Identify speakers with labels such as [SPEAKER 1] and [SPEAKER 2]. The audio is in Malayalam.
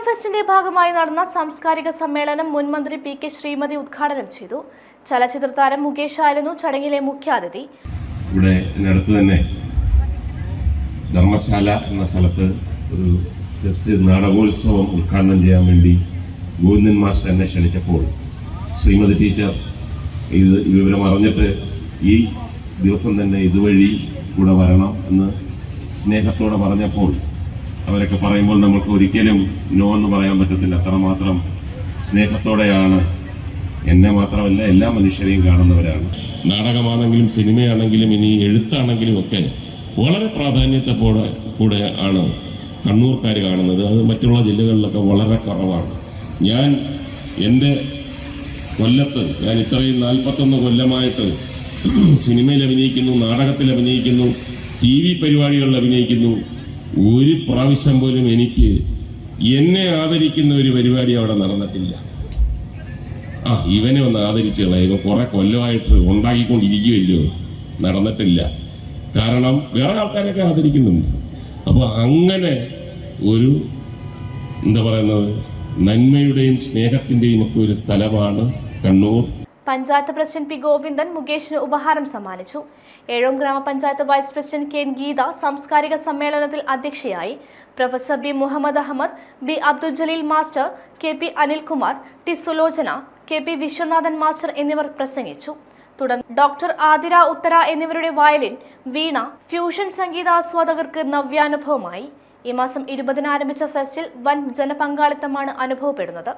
[SPEAKER 1] ഏഴാം ഫെസ്റ്റിന്റെ ഭാഗമായി നടന്ന സാംസ്കാരിക സമ്മേളനം മുൻമന്ത്രി പി കെ ശ്രീമതി ഉദ്ഘാടനം ചെയ്തു. ചലച്ചിത്ര താരം മുകേഷ് ആയിരുന്നു ചടങ്ങിലെ മുഖ്യാതിഥി.
[SPEAKER 2] ഇവിടെ ഇതിനടുത്ത് തന്നെ ധർമ്മശാല എന്ന സ്ഥലത്ത് ഒരു ജസ്റ്റ് നാടകോത്സവം ഉദ്ഘാടനം ചെയ്യാൻ വേണ്ടി ഗോവിന്ദൻ മാസ്റ്റർ എന്നെ ക്ഷണിച്ചപ്പോൾ ശ്രീമതി ടീച്ചർ ഇത് വിവരം അറിഞ്ഞിട്ട് ഈ ദിവസം തന്നെ ഇതുവഴി കൂടെ വരണം എന്ന് സ്നേഹത്തോടെ പറഞ്ഞപ്പോൾ അവരൊക്കെ പറയുമ്പോൾ നമുക്ക് ഒരിക്കലും നോ എന്ന് പറയാൻ പറ്റത്തില്ല. അത്രമാത്രം സ്നേഹത്തോടെയാണ്. എന്നെ മാത്രമല്ല എല്ലാ മനുഷ്യരെയും കാണുന്നവരാണ്. നാടകമാണെങ്കിലും സിനിമയാണെങ്കിലും ഇനി എഴുത്താണെങ്കിലും ഒക്കെ വളരെ പ്രാധാന്യത്തോടെ കൂടെ ആണ് കണ്ണൂർക്കാർ കാണുന്നത്. അത് മറ്റുള്ള ജില്ലകളിലൊക്കെ വളരെ കുറവാണ്. ഞാൻ എന്റെ കൊല്ലത്ത് ഞാൻ ഇത്രയും നാൽപ്പത്തൊന്ന് കൊല്ലമായിട്ട് സിനിമയിൽ അഭിനയിക്കുന്നു നാടകത്തിൽ അഭിനയിക്കുന്നു ടി വി പരിപാടികളിൽ അഭിനയിക്കുന്നു ഒരു പ്രാവശ്യം പോലും എനിക്ക് എന്നെ ആദരിക്കുന്ന ഒരു പരിപാടി അവിടെ നടന്നിട്ടില്ല. ആ ഇവനെ ഒന്ന് ആദരിച്ചുള്ള ഇവൻ കുറെ കൊല്ലമായിട്ട് ഉണ്ടാക്കിക്കൊണ്ടിരിക്കുമല്ലോ നടന്നിട്ടില്ല. കാരണം വേറെ ആൾക്കാരൊക്കെ ആദരിക്കുന്നുണ്ട്. അപ്പോൾ അങ്ങനെ ഒരു എന്താ പറയുന്നത് നന്മയുടെയും സ്നേഹത്തിന്റെയും ഒക്കെ ഒരു സ്ഥലമാണ് കണ്ണൂർ.
[SPEAKER 1] പഞ്ചായത്ത് പ്രസിഡന്റ് പി ഗോവിന്ദൻ മുകേഷിന് ഉപഹാരം സമ്മാനിച്ചു. ഏഴോം ഗ്രാമപഞ്ചായത്ത് vice president K N Geetha സാംസ്കാരിക സമ്മേളനത്തിൽ അധ്യക്ഷയായി. Professor B Muhammad Ahmed B Abdul Jaleel master K P Anilkumar T Sulochana K P Viswanathan master എന്നിവർ പ്രസംഗിച്ചു. തുടർന്ന് ഡോക്ടർ ആതിര ഉത്തര എന്നിവരുടെ വയലിൻ വീണ ഫ്യൂഷൻ സംഗീതാസ്വാദകർക്ക് നവ്യാനുഭവമായി. ഈ മാസം ഇരുപതിന് ആരംഭിച്ച ഫെസ്റ്റിൽ വൻ ജനപങ്കാളിത്തമാണ് അനുഭവപ്പെടുന്നത്.